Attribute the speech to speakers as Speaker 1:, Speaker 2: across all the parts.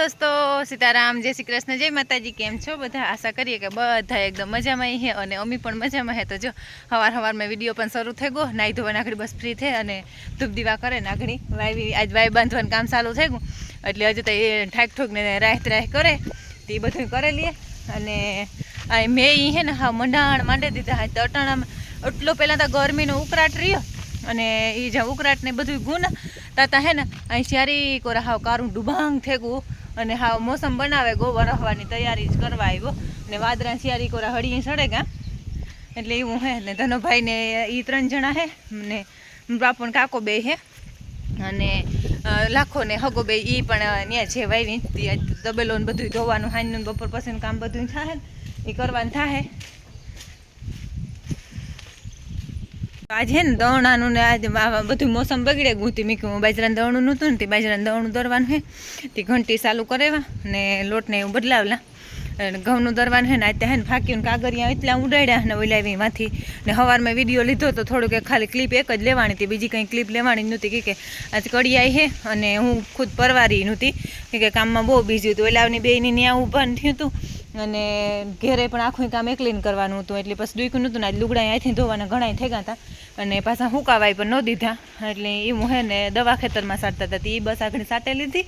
Speaker 1: દોસ્તો, સીતારામ, જય શ્રી કૃષ્ણ, જય માતાજી, કેમ છો? બધા આશા કરીએ કે બધા એકદમ મજામાં હે અને અમી પણ મજામાં હે. તો જો, હવાર હવારમાં વીડિયો પણ શરૂ થઈ ગયો, નાહી ધોવા આગળ બસ ફ્રી થઈ અને ધૂપ દીવા કરે, નાખડી વાવી આજ વાય બાંધવાનું કામ ચાલુ થઈ ગયું. એટલે હજુ તો એ ઠાક ઠોક ને રાહ રાહ કરે, તે બધું કરે લઈએ અને આ મેં હે ને, હા, મંડાણ માંડી દીધા હા. તો અટાણામાં એટલો પહેલાં તો ગરમીનો ઉકળાટ રહ્યો અને એ જ્યાં ઉકળાટ ને બધું ગુણ તાતા હે ને, અહીં શિયારી કોરા હાવ કારું ડુબાંગ થેગું અને હા, મોસમ બનાવે, ગો વરહવાની તૈયારી જ કરવા આવ્યો. ને વાદરા શિયારી કોરા હળીએ સડે ગા. એટલે એવું હે ને ધનુભાઈ ને એ ત્રણ જણા હે ને બાપણ કાકો બે હે. અને લાખો ને હગો બે એ પણ ત્યાં છે વાવી તબેલો ને બધું ધોવાનું હાનનું બપોર પછીનું કામ બધું થાય એ કરવાનું થાય આજે હે ને દોણાનું ને આજે બધું મોસમ બગડે ગુંતી મીકું બાજરાનું દોણું નહોતું ને તે બાજરાનું દોણું દોરવાનું હે. તે ઘંટી ચાલુ કરેવા ને લોટને એવું બદલાવલા. ઘઉંનું દરવાનું હે ને હે ને ફાક્યું કાગરિયા એટલા ઉડાડ્યા ને ઓલાવી માંથી ને સવારમાં વીડિયો લીધો તો થોડુંક ખાલી ક્લિપ એક જ લેવાની હતી. બીજી કંઈ ક્લિપ લેવાની જ નહોતી. કે આજ કડિયાઈ હે અને હું ખુદ પરવારી નહોતી. કે કામમાં બહુ બીજી હતું. ઓલાવની બેની ત્યાં ઊભા થયું હતું અને ઘેરે પણ આખું કામ એકલીને કરવાનું હતું. એટલે પછી દુખ્યું નહોતું ને આજ લુગડા અહીંથી ધોવાના ઘણા થઈ ગયા હતા. અને પાછા હુકાવાય પણ ન દીધા. એટલે એવું હે ને દવા ખેતરમાં સાટતા હતા. એ બસ આગળ સાટે લીધી.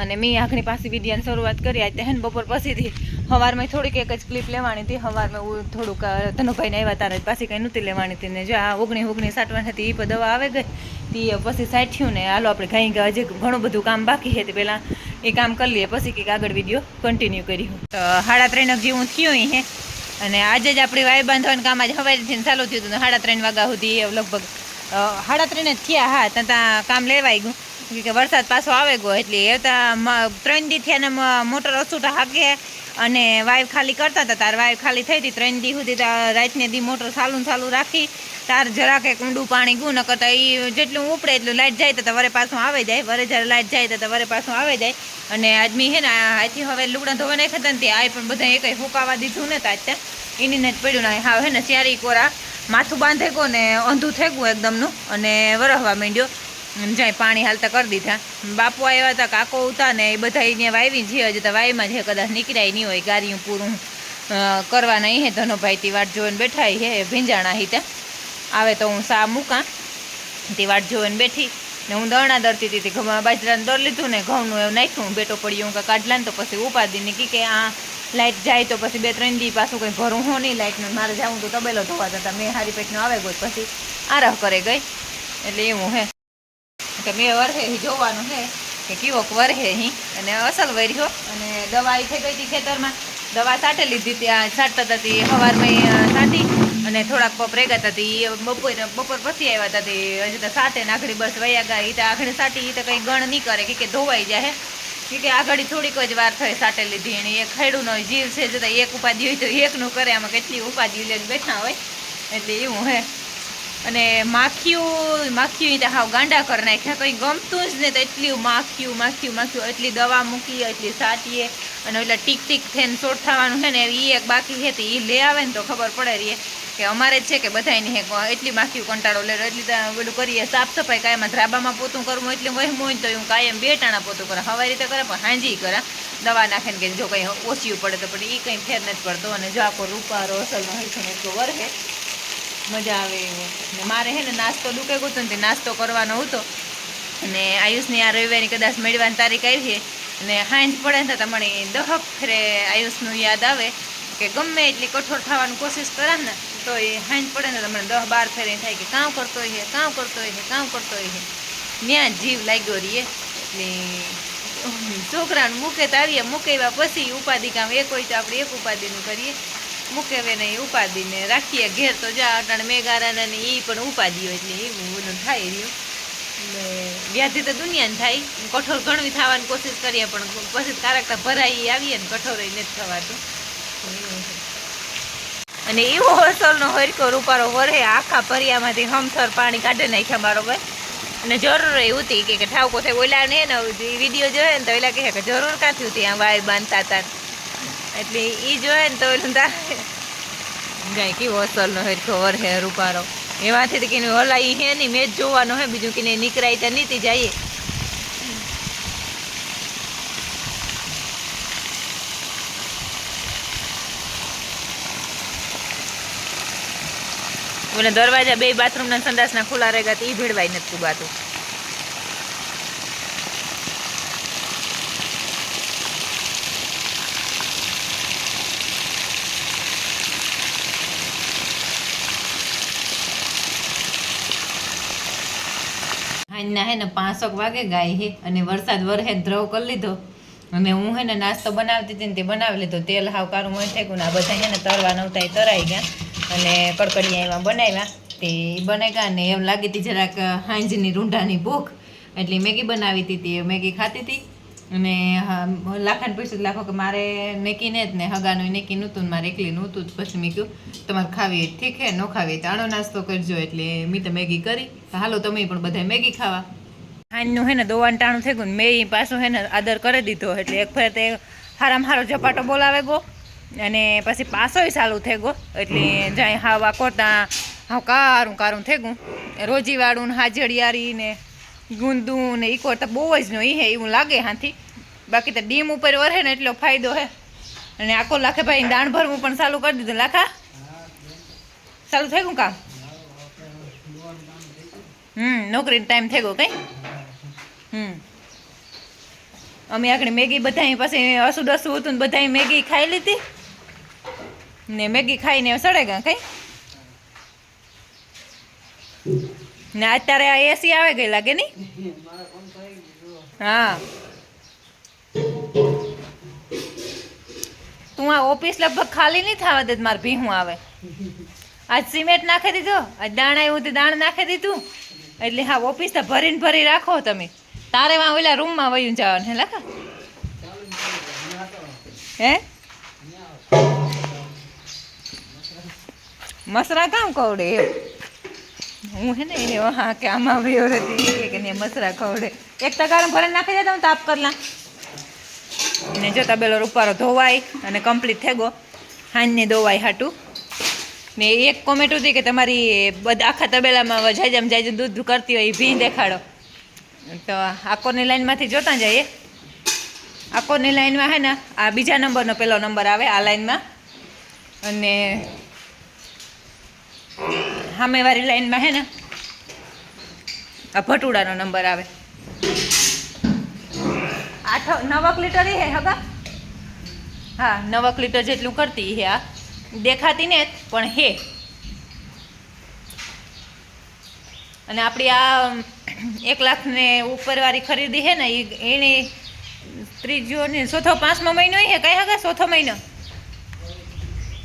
Speaker 1: અને મેં આખણી પાસે વિદ્યાની શરૂઆત કરી. આજે હે ને બપોર પછીથી સવારમાં થોડીક એક જ ક્લિપ લેવાની હતી. સવારમાં હું થોડુંક ધનુભાઈને આવ્યા તારે પાછી કંઈ નહોતી લેવાની હતી ને જો આ ઓગણી ઓગણી સાટવાની હતી એ પણ દવા આવે ગઈ. તે પછી સાઠ્યું ને હાલો આપણે ગયા હજી ઘણું બધું કામ બાકી છે તે પહેલાં એ કામ કરી લઈએ. પછી કંઈક આગળ વીડિયો કન્ટિન્યુ કર્યું તો સાડા ત્રણ જેવું થયું હે. અને આજે જ આપણી વાય બાંધવાનું કામ આજે સવારેથી ચાલુ થયું હતું સાડા ત્રણ વાગ્યા સુધી લગભગ સાડા ત્રણે જ થયા, હા, ત્યાં કામ લેવાઈ ગયું. કે વરસાદ પાછો આવે ગયો એટલે એ ત્યાં ત્રણ દી થયા મોટર અસુટા હાકે. અને વાઈફ ખાલી કરતા હતા. તાર વાઈવ ખાલી થઈ હતી. ત્રણ દી સુધી રાતને દી મોટર ચાલુ ચાલુ રાખી. તાર જરાક એક ઊંડું પાણી ગયું ન કરતા એ જેટલું ઉપડે એટલું લાઇટ જાય તો વરે પાછું આવે જાય. વરે જ્યારે લાઇટ જાય તો વરે પાછું આવે જાય. અને આદમી હે ને આથી હવે લુગડા ધોવા નહીં ખાતા ને આ પણ બધા એક ફૂંકાવા દીધું ને તાજ એની ને જ પડ્યું ને હા હે ને ચારી કોરા માથું બાંધે ગો ને, અંધું થઈ ગયું એકદમનું. અને વરહવા માંડ્યો. જાય, પાણી હાલતા કરી દીધા. બાપુ આવ્યા હતા, કાકો ઉતા ને એ બધા અહીંયા વાવી છે, હજી તો વાવીમાં છે, કદાચ નીકળાય નહીં હોય, ગારિયું પૂરું કરવા નહીં હે, ધનોભાઈ તી વાટ જોઈને બેઠા હે, ભીંજાણા હિતે. આવે તો હું સા મૂકા. તે વાટ જોઈને બેઠી ને હું દરણા દરતી હતી ઘઉં બાજરાનું દર લીધું ને ઘઉંનું એવું નાખ્યું બેટો પડ્યું, હું કાઢલા ને તો પછી ઉપાદીને કી કે આ લાઇટ જાય તો પછી બે ત્રણ દી પાછું કંઈ ભરું હું નહીં લાઇટનું મારે જાવું તો તબેલો ધોવા જતા, મેં હારી પેટનો આવે ગયો પછી આરહ કરે ગઈ. એટલે એવું હે. કે મેં વરહે જોવાનું છે કે કીવોક વરહે અહીં. અને અસલ વર્યો અને દવા એ થઈ ગઈ હતી ખેતરમાં. દવા સાટે લીધી ત્યાં સાટતા હતી સવારમાં સાટી અને થોડાક પપ રેગા હતી. એ બપોર બપોર પછી આવ્યા હતા હજી તો સાટે ને આખડી બસ વયા ગયા. એ તો આખડી સાટી એ તો કંઈ ગણ નહીં કરે. કે ધોવાઈ જાય કે કે આગળ થોડીક જ વાર થઈ સાટે લીધી. એને એ ખેડૂનો જીવ છે જતાં એક ઉપાધિ હોય તો એકનું કરે. આમાં કેટલી ઉપાધિ લઈને બેઠા હોય. એટલે એવું હે. અને માખીયું માખીયું તો હાવ ગાંડા કરી નાખ્યા. કંઈ ગમતું જ નહીં તો એટલી માખીયું માખીયું માખ્યું એટલી દવા મૂકીએ, એટલી સાટીએ. અને એટલે ટીક ટીક થઈને સોટ છે ને, એ એક બાકી છે તો એ લઈ આવે ને તો ખબર પડે રહીએ કે અમારે છે કે બધાની હે એટલી માખ્યું કંટાળો લે, એટલી તો બધું કરીએ સાફ સફાઈ કાયમ ધ્રાબામાં પોતું કરવું એટલે વહેમું હોય તો હું કાયમ બે ટાણા પોતું કરે. હવે રીતે કરે પણ હાંજી કરે. દવા નાખે ને કે જો કંઈ ઓછી પડે તો પણ એ કંઈ ફેર નથી પડતો. અને જો આખો રૂપારો અસલનો હોય છે ને એટલો વરહે. મજા આવે એવો. મારે હે ને નાસ્તો દુઃખે ગયો ને નાસ્તો કરવાનો હતો. અને આયુષની આ રવિવારની કદાચ મેળવાની તારીખ આવી છે. અને હાંજ પડે ને તમને મને દહક ફેરે આયુષનું યાદ આવે કે ગમે એટલી કઠોર થવાની કોશિશ કરે ને તો એ હાંજ પડે ને તમને દહ બાર ફેરે થાય કે કામ કરતો હોય કામ કરતો હોય કામ કરતો હોય ત્યાં જીવ લાગ્યો રહીએ એટલે છોકરાને મૂકે તારીએ મૂકેવા પછી ઉપાધિ કામ. એક હોય તો આપણે એક ઉપાધિનું કરીએ. મૂકેવે નહીં ઉપાદીને રાખીએ ઘેર તો જા, અટાણે મેઘારાના ને એ પણ હોય એટલે એવું થાય રહ્યું. ને વ્યાધિ તો દુનિયાને થાય. કઠોર ઘણવી થવાની કોશિશ કરીએ, પણ પછી કારકતા ભરાઈ આવીએ ને કઠોર નથી થવાતું. અને એવો હોસલનો હરકો રૂપારો વરે આખા ભરિયામાંથી હમથર પાણી કાઢી નાખ્યા મારો ભાઈ. અને જરૂર એવું હતી કે ઠાવકો થાય ઓલા ને વીડિયો જોયે ને તો ઓલા કહે કે જરૂર કાંથી હતી આ વાય બાંધતા હતા એટલે એ જોયે ને તો એનું તારે ગાય કેવો અસલનો હરખો વર હે રૂપારો. એમાંથી તો કીને હલા એ હે નહીં મેચ જોવાનું હે, બીજું કીને નીકળાય ત્યાં નીતિ જઈએ. અને દરવાજા બે બાથરૂમના સંડાસના ખુલ્લા રહેગા તો એ ભેળવાય નથી કુબાતું હે ને પાંચક વાગે ગાય હે અને વરસાદ વરહે દ્રવ કરી લીધો. અને હું હે ને નાસ્તો બનાવતી હતી ને તે બનાવી લીધો. તેલ હાવ કારું મન થઈ ગયું આ બધા હે ને તરવા નવતા તરાઈ ગયા અને કડકડિયા એમાં બનાવ્યા. તે બનાવી ગયા ને એમ લાગી હતી જરાક હાંજની રૂંઢાની ભૂખ. એટલે મેગી બનાવી હતી તે મેગી ખાતી હતી. અને લાખાને પૂછ્યું લાખો કે મારે નેકીને જ ને હગાનું નેકી નહોતું મારે એકલી હતું. જ પછી મેં કહ્યું તમારે ખાવી ઠીક હે, ન ખાવી તાણો નાસ્તો કરજો. એટલે મેં તો મેગી કરી. હાલો તમે પણ બધા મેગી ખાવા. હાંજનું હે ને દોવાનું ટાણું થઈ ગયું મેં ઈ પાછું હે ને આદર કરી દીધો એટલે એક ફેર તે હારામ હારો ઝપાટો બોલાવે ગો અને પછી પાછોય ચાલુ થઈ ગયો એટલે જાય હાવા કોતા હાવ કારું કારું થઈ ગયું. રોજીવાળું ને હાજડિયારી ને ગુંદું ને ઈકો તો બહુ જ નો ઈ હે એવું લાગે હાથી. બાકી તો ડીમ ઉપર વરે ને એટલો ફાયદો હે. અને આખો લાખે ભાઈ દાણ ભરવું પણ ચાલુ કરી દીધું. લાખા? ચાલુ થઈ ગયું કામ? હમ, નોકરીનો ટાઈમ થઈ ગયો કઈ? હમ. અમે આગળ મેગી બધાય પછી અસુ ડસું હતું ને બધાય મેગી ખાઈ લીધી. ને મેગી ખાઈને સડે ગયા કઈ? ને અત્યારે આ એસી આવે ગઈ લાગે નહીં હા. તું આ ઓફિસ લગભગ ખાલી નહીં થવા દે મારે ભીહું આવે. આજ સિમેન્ટ નાખી દીધો, આજ દાણા એવું દાણ નાખી દીધું. એટલે હા, ઓફિસ તો ભરીને ભરી રાખો તમે. તારે વાં ઓલા રૂમમાં વયું જવાનું હે, લખા? હે? મસરા કામ કવડે એવું હું હે ને એને હા કે આમાં વયો રહેતી કે ને મસરા ખવડે. એક તગારમ ભરે નાખી દેતા હું તાપ કરલા. ને જો તબેલો રૂપારો ધોવાય અને કમ્પ્લીટ થઈ ગયો હાંજની ધોવાય હાટું. ને એક કોમેન્ટ હતી કે તમારી બધા, આખા તબેલામાં જાજમ જાજુ દૂધ કરતી હોય એ ભીં દેખાડો. તો આકોરની લાઈનમાંથી જોતા જઈએ? આકોરની લાઈનમાં હે ને? આ બીજા નંબરનો પેલો નંબર આવે આ લાઈનમાં. અને સામેવાળી લાઈનમાં હે ને? આ ભટુડાનો નંબર આવે. આઠ નવક લીટર હે હગા હા, નવક લીટર જેટલું કરતી હે આ. દેખાતી ને પણ હે. અને આપણી આ એક લાખ ને ઉપરવાળી ખરીદી હે ને એને ત્રીજો ને ચોથો, પાંચમો મહિનો હે, કઈ હગા ચોથો મહિનો?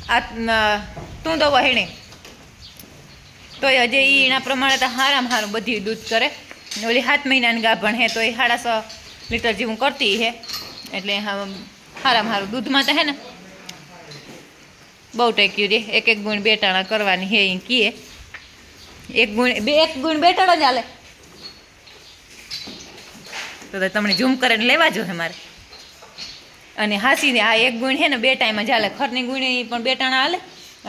Speaker 1: આ તું દો વહેણે તોય હજે એ એના પ્રમાણે તો હારામાં હારું બધી દૂધ કરે. ઓલી સાત મહિનાની ગાભણ હે તો એ સાડા છ લીટર જેવું કરતી હે. એટલે હારામાં હારું દૂધમાં તો હે ને. બહુ ટેક્યું રે. એક એક ગુણ બે ટાણા કરવાની હે એ કીએ. એક ગુણ, બે, એક ગુણ બે ટાણા ચાલે તો તમને ઝૂમ કરીને લેવા જો મારે. અને હાસીને આ એક ગુણ છે ને, બે ટાઈમમાં ચાલે ખરની ગુણી પણ બે ટાણા હાલે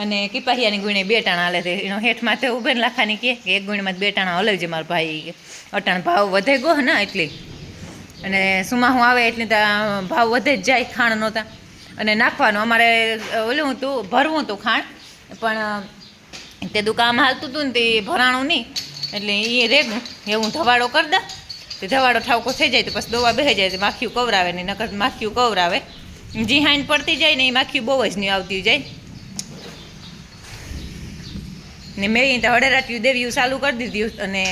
Speaker 1: અને કિપાહિયાની ગુણે બે ટાણા હાલે. તે એનો હેઠ માથે ઉભેને લાખાની કે એક ગુણીમાં બે ટાણા હલે છે મારા ભાઈ કે. અટાણ ભાવ વધે ગયો ને, એટલે. અને સુમાહું આવે એટલે તો ભાવ વધે જ જાય, ખાણ નહોતા. અને નાખવાનું. અમારે ઓલું હતું ભરવું હતું ખાણ. પણ તે દુકાન હાલતું હતું ને તે ભરાણું નહીં. એટલે એ રેગું. એવું ધવાડો કરી દે તે ધવાડો ઠાવકો થઈ જાય તો પછી દવા બે જાય તો માખીયું કવરાવે નહીં, નકર માખીયું કવરાવે. જી હાઈન પડતી જાય ને એ માખીયું બહુ જ નહીં આવતી જાય. ને મેં તો હળેરાટ્યું, દેવ્યું ચાલુ કરી દીધું અને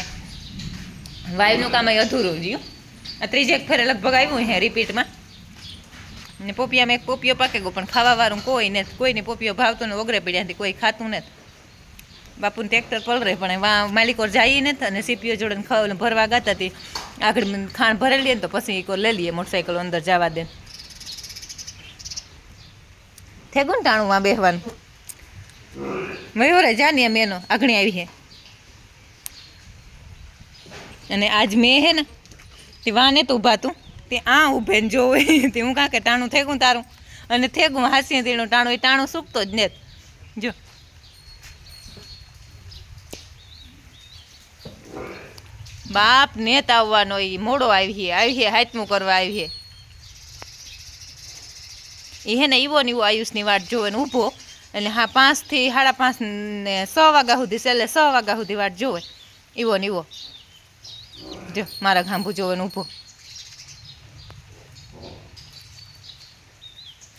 Speaker 1: વાયુનું કામ અધૂરું રહ્યું. આ ત્રીજેક ફેરે લગભગ આવ્યું હે રિપીટમાં ને પોપિયામાં એક પોપિયો પાકે ગયો, પણ ખાવાવાળું કોઈ ને, કોઈને પોપિયો ભાવતો ને ઓગરે પડ્યા હતી કોઈ ખાતું નથી. બાપુને ટ્રેક્ટર પલરે પણ માલિકોર માલિકો જાય નથી અને સીપીઓ જોડે ખાવ ભરવા ગાતા હતી આગળ ખાણ ભરેલી ને તો પછી એક લઈ લઈએ મોટરસાઇકલ અંદર જવા દે. થેગું ને ટાણું માં બેહવાનું. મયુરે જાની એમ એનો આગણી આવી હે. અને આજ મેં હે ને, તે વાને તો ઊભા તું. તે આ ઊભે ને જોવે. તે હું કાંકે ટાણું થેગું તારું. અને થેગું હાસીએ તેનું ટાણું, એ ટાણું સૂકતો જ ને જો. બાપ નેત આવવાનો એ મોડો આવીએ હે, આવી હે, હાથમું કરવા આવી હે. એ હે ને ઈવો ને એવો આયુષની વાટ જોવે ને ઊભો. એટલે હા, પાંચથી સાડા પાંચ ને સો વાગ્યા સુધી છેલ્લે સો વાગ્યા સુધી વાટ જોવે. એવો ને એવો જો, મારા ઘાંભુ જોવે ને ઊભો.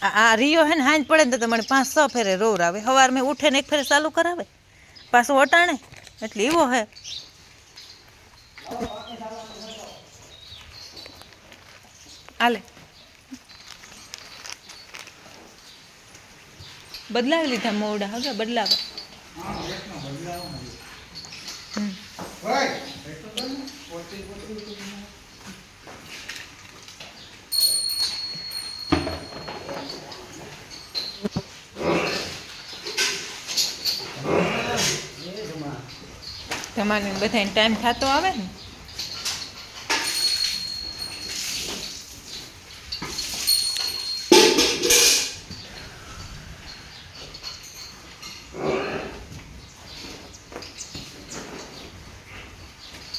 Speaker 1: આ રિયો હે ને હાંજ પડે ને તો મને પાંચ છ ફેરે રોવરાવે સવાર મેં ઉઠે ને એક ફેરે ચાલુ કરાવે. પાછું અટાણે. એટલે એવો હે. આલે. બદલાવી લીધા મોડા હવે બદલાવા. તમારે બધાને ટાઈમ થતો આવે ને?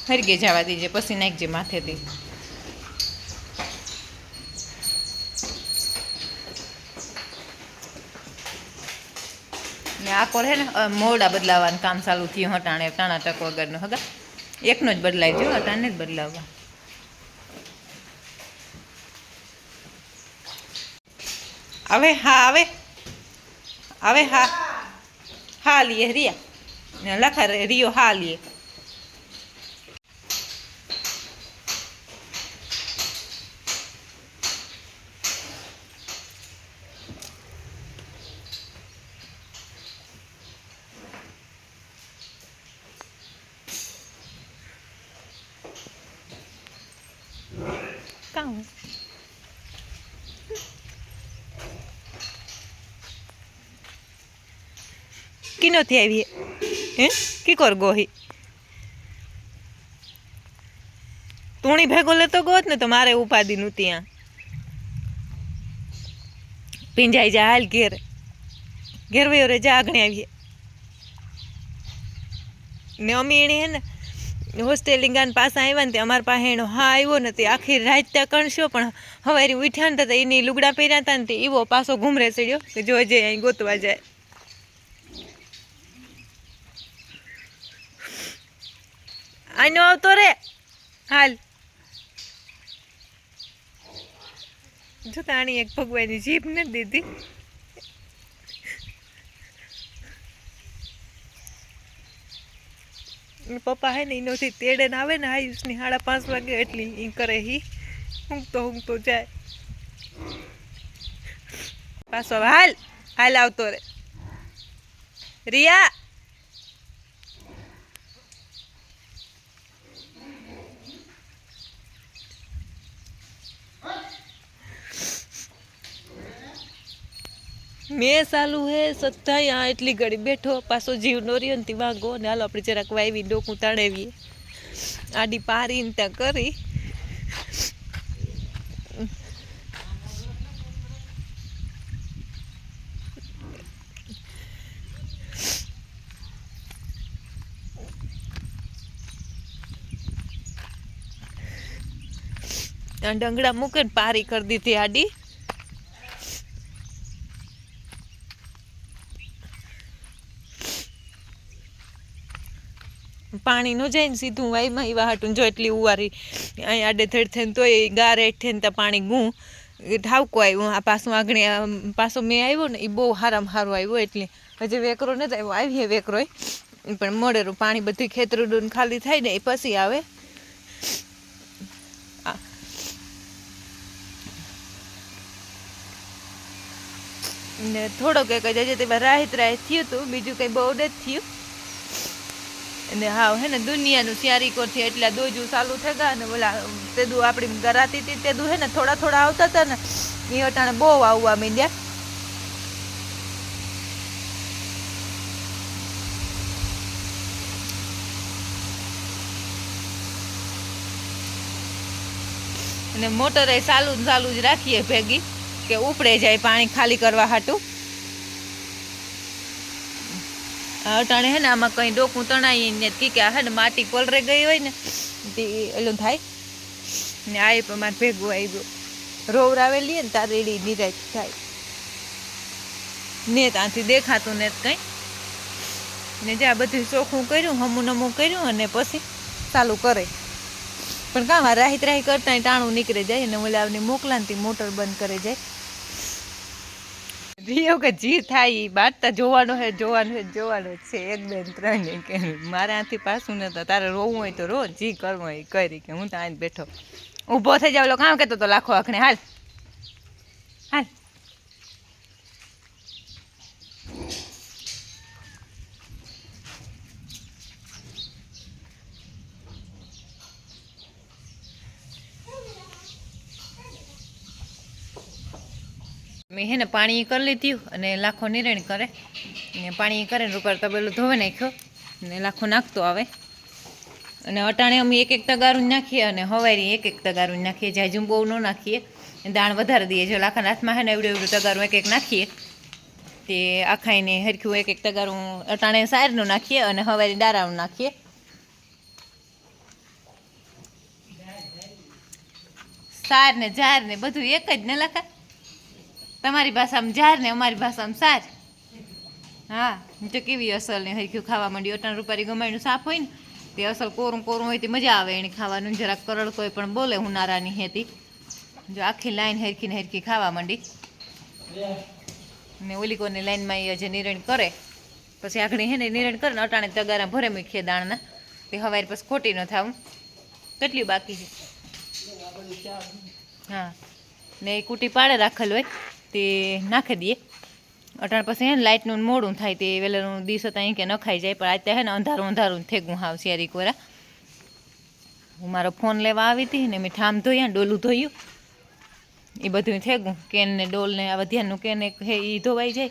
Speaker 1: હરગે જવા દીજે, પછી નાખજે માથેથી. ને આ કોર હે ને મોડા બદલાવાનું કામ ચાલુ થયું હટાણે, ટાણા ટક વગરનું, હગા? એકનો જ બદલાય જો અટાણે જ બદલાવવા. આવે હા આવે આવે હા. હા લીએ રિયા. લખા રિયો, હા લીએ કામ કિનોથી આવી હે કી કર ગોહી તુણી ભેગો લેતો ગોત ને તો મારે ઉપાધિનું ત્યાં પિંજાઈ જા હાલ ઘેર ઘેર વયો રે જા આગળ આવીએ ને અમી એણે હે ને હોસ્ટેલિંગ ગાન પાસે આવ્યા ને તે અમારા પાસે એનો હા આવ્યો નથી આખી રાત ત્યાં કણશો, પણ હવારી ઉઠ્યા ને હતા એની લુગડા પહેર્યા હતા ને તે એવો પાછો ઘૂમરે ચડ્યો કે જો જે અહીં ગોતવા જાય. આનો આવતો રે. હાલ. જો તાણી એક ભગવાનની જીભ નથી દીધી. પપ્પા હે ને એનોથી તેડે ને આવે ને આયુષની સાડા પાંચ વાગે એટલી ઈ કરે હી. ઊંઘતો ઊંઘતો જાય. પાછો હાલ હાલ આવતો રે. રિયા! મેં ચાલુ હે સત્તાય આ એટલી ઘડી બેઠો, પાછો જીવ નો રહ્યો ને વાગો ને હાલો આપણે જરાક વાવી ડોકું તાણેવીએ. આડી પારીને ત્યાં કરી. ડંગડા મૂકે ને પારી કરી દીધી આડી. પાણી ન જાય ને સીધું વાયમાં એવા હાટું જો એટલી ઉવારી અહીં આડે થડ થઈને તોય ગાર હેઠે ને ત્યાં પાણી ગું. ઠાવકો આવ્યું, આ પાછું આગળ પાછો મેં આવ્યો ને એ બહુ હારામાં સારો આવ્યો એટલે. હજી વેકરો નથી આવ્યો, આવીએ વેકરો પણ મોડેરું પાણી બધું ખેતરું ખાલી થાય ને એ પછી આવે. ને થોડોક જ તેમાં રાહત રાહત થયું હતું બીજું કંઈ બહુ નથી થયું. અને હા હે ને દુનિયાનું ચારી કોરથી એટલા દોજું ચાલુ થઈ ગયા ને ઓલા તેદું આપણી ગરાતી હતી તેદું હે ને થોડા થોડા આવતા હતા ને એ અટાણે બહુ આવવા માંડ્યા. અને મોટરે ચાલુ ચાલુ જ રાખીએ ભેગી, કે ઉપડે જાય પાણી ખાલી કરવા હાટું આ અટાણે હે ને આમાં કંઈ ડોકું તણાઈ ને કી કે હે ને માટી પલરે ગઈ હોય ને, તે થાય. ને આ પણ મારે ભેગું આવ્યું રોવરાવેલી ને તાર એડી નિરાજ થાય. ને ત્યાંથી દેખાતું ને કંઈ. ને જે આ બધું ચોખ્ખું કર્યું, હમું નમું કર્યું અને પછી ચાલુ કરે. પણ કાં રાહી ત્રાહી કરતા ટાણું નીકળી જાય અને ઓલાવની મોકલાનથી મોટર બંધ કરે જાય. રિયો કે જી થાય એ બાટતા જોવાનું છે જોવાનું છે જોવાનું છે એક બે ત્રણ કે મારે આથી પાછું ન તો તારે રોવું હોય તો રો, જી કરવું હોય કરી કે હું તો આજ બેઠો. ઊભો થઈ જાવ લોકો કામ કહેતો તો લાખો હાલ હાલ. મેં હે ને પાણી કરી લીધું અને લાખો નિરણ કરે. ને પાણી કરે ને રૂપાર તબેલો ધોવે નાખ્યો ને લાખો નાખતો આવે. અને અટાણે અમે એક એક તગારું નાખીએ અને હવારી એક એક તગારું નાખીએ. જાજુ બહુ ન નાખીએ. દાણ વધારે દઈએ. જો લાખાના હાથમાં હે ને એવડું એવડું તગારું એક એક નાખીએ. તે આખાઈને હરખ્યું એક એક તગારું અટાણે સારનું નાખીએ અને હવારી દારાનું નાખીએ. સાર ને જાર ને બધું એક જ ને લખા. તમારી ભાષામાં જાર ને અમારી ભાષામાં સાર. હા તો કેવી અસલ ને હરખ્યું ખાવા માંડ્યું અટાણ રૂપારી ગમાયનું સાફ હોય ને, તે અસલ કોરું કોરું હોય તે મજા આવે એને ખાવાનું. જરાક કરડ કોઈ પણ બોલે હું નારાની હેતી. જો આખી લાઈન હરખી ને હરખી ખાવા માંડી. ને ઓલી કોની લાઈનમાં એ જે નિરણ કરે. પછી આગળ હે ને નિરણ કરે ને અટાણે તગારા ભરે મૂકીએ દાણના. તે હવારે પછી ખોટી ન થાવું કેટલી બાકી છે? હા. ને એ કુટી પાડે રાખેલ હોય. તે નાખી દઈએ. અટાણ પછી હે લાઇટનું મોડું થાય તે વેલાનું દિવસ અહીં કે નખાઈ જાય, પણ અત્યારે ને અંધારું અંધારું થેગું હાવ શેરી કોરા હું મારો ફોન લેવા આવી હતી ને મેં ઠામ ધોયા ડોલું ધોયું. એ બધું થેગું, કેન ને ડોલ ને આ વધ્યાનું કેન હે એ ધોવાઈ જાય,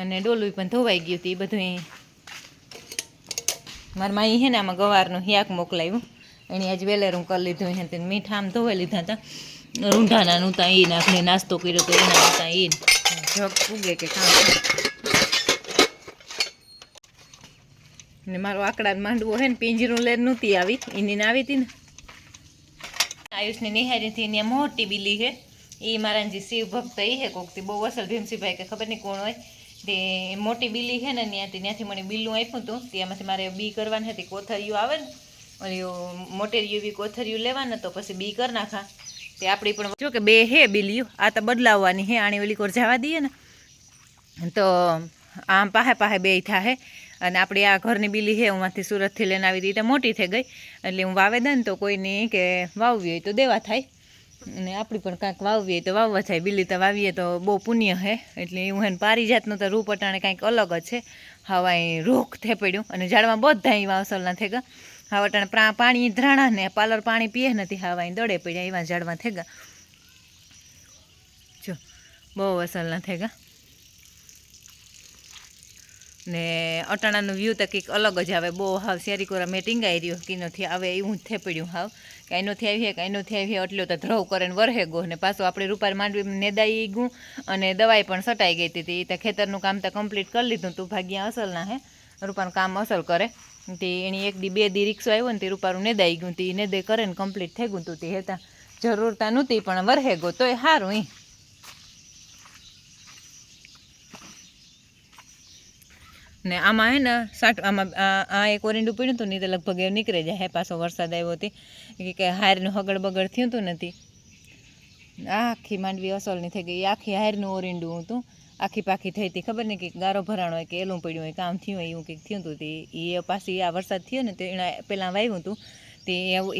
Speaker 1: અને ડોલું પણ ધોવાઈ ગયું હતું, એ બધું મારા માઈ હે ને આમાં ગવારનું હિયાક મોકલાવ્યું એની આજ વેલેરું કરી લીધું હે મીઠા ધોવાઈ લીધા હતા. રૂંઢાના નહોતા એ નાખને નાસ્તો કર્યો તો એના નહોતા એ જગ ઉગે કે કામ ને મારો આકડા માંડવો હે ને પિંજરું લઈને નહોતી આવી એની આવી હતી ને. આયુષની નિહારીથી ને મોટી બિલી છે. એ મારા જે શિવ ભક્ત એ હે કોકથી બહુ અસલ ભીમસિંહભાઈ કે ખબર નહીં કોણ હોય. તે મોટી બિલી છે ને ત્યાંથી ત્યાંથી મને બિલ્લું આપ્યું હતું. ત્યાંમાંથી મારે બી કરવાની હતી કોથરિયું આવે ને ઓલી મોટેરિયું બી કોથરિયું લેવાના તો પછી બી કરી નાખા. તે આપણી પણ જો કે બે હે બિલિયું આ તો બદલાવવાની હે આણી ઓલી કોર જવા દઈએ ને. તો આમ પાહે પાહે બે થાહે અને આપણી આ ઘરની બિલી હે હુંમાંથી સુરતથી લઈને આવી રીતે મોટી થઈ ગઈ. એટલે હું વાવે દઉં ને તો કોઈની કે વાવવી હોય તો દેવા થાય. અને આપણી પણ કાંઈક વાવવી હોય તો વાવવા થાય. બિલી તો વાવીએ તો બહુ પુણ્ય હે. એટલે એવું હે પારી પારિજાતનું તો રૂપ અટાણે કાંઈક અલગ જ છે. હવા અહીં રોગ થે પડ્યું. અને ઝાડમાં બધા વાવસલના થઈ ગયા. હા પ્રા, પાણી ધ્રાણા ને પાલર પાણી પીએ નથી હવા અહીં દડે પડ્યા, એવા ઝાડમાં થઈ ગયા જો, બહુ અસલના થેગા. ને અટાણાનું વ્યૂ તો કંઈક અલગ જ આવે. બહુ હાવ શેરીકોરા મેં ટીંગાઈ રહ્યો કે નથી, આવે એવું જ થઈ પડ્યું હાવ કે અહીંથી આવીએ કે અહીંથી આવીએ એટલો તો ધ્રવ કરે ને વરહે ગો ને પાછું આપણે રૂપાર માંડવી નેદાઈ ગયું અને દવાઈ પણ સટાઈ ગઈ હતી. એ ખેતરનું કામ તો કમ્પ્લીટ કરી લીધું તું. ભાગ્યા અસલ ના હે. રૂપાનું કામ અસલ કરે. તે એની એક દી બે દી રિક્ષો આવ્યો ને તે રૂપારું નેદાઈ ગયું તી ને દે કરે ને કમ્પ્લીટ થઈ ગયું તું તે હેતા. જરૂરતા નહોતી, પણ વરહે ગો તોય સારું ઈ. ને આમાં હે ને સાઠ આમાં આ એક ઓરિંડું પીડ્યું હતું નહીં તો લગભગ એવું નીકળી જાય, હે પાછો વરસાદ આવ્યો હતી કે હારનું હગડ બગડ થયું હતું નથી આખી માંડવી અસલની થઈ ગઈ આખી હારનું ઓરિંડું હતું. આખી પાખી થઈ હતી. ખબર નહીં કે ગારો ભરાણો હોય કે એલું પડ્યું હોય, કામ થયું હોય એવું કંઈક થયું હતું. એ પાછી આ વરસાદ થયો ને તે એના પહેલાં વાવ્યું હતું. તે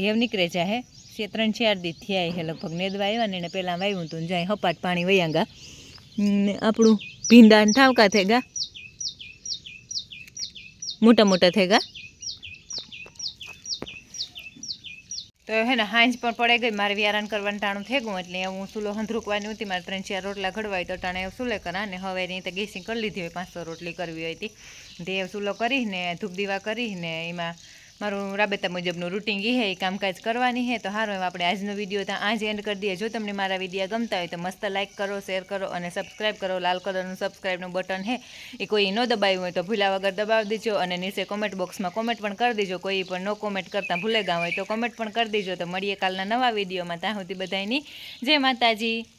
Speaker 1: હેવ નીકળે જાય છે ત્રણ ચાર દી થયા હે લગભગ. નેદવા આવ્યા ને એને પહેલાં વાવ્યું હતું. જાય હપાટ પાણી વયા ગા. ને આપણું ભીંડા ઠાવકા થઈ ગયા મોટા મોટા થઈ ગયા તો હે ને, હાંજ પણ પડે ગઈ, મારે વ્યારાન કરવાનું ટાણું થઈ એટલે હું ચૂલો હંધરૂકવાની હતી મારે ત્રણ ચાર રોટલા ઘડવાય તો ટાણે ચૂલે કરા ને, હવે એની તો ગેસિંગ કરી લીધી હોય, પાંચસો રોટલી કરવી હોય હતી તે ચૂલો કરીને, ધૂપ દીવા કરીને, એમાં મારું રાબેતા મુજબનું રૂટિંગ એ કામકાજ કરવાની હે, તો સારું એમ આપણે આજનો વીડિયો ત્યાં આજ એન્ડ કરી દઈએ. જો તમને મારા વીડિયો ગમતા હોય તો મસ્ત લાઇક કરો શેર કરો અને સબસ્ક્રાઈબ કરો. લાલ કલરનું સબસ્ક્રાઇબનું બટન હે, એ કોઈ ન દબાવ્યું હોય તો ભૂલા વગર દબાવી દેજો અને નીચે કોમેન્ટ બોક્સમાં કોમેન્ટ પણ કરી દેજો. કોઈ પણ નો કોમેન્ટ કરતાં ભૂલે ગયા હોય તો કોમેન્ટ પણ કરી દેજો. તો મળીએ કાલના નવા વિડીયોમાં ત્યાં સુધી બધાની જય માતાજી.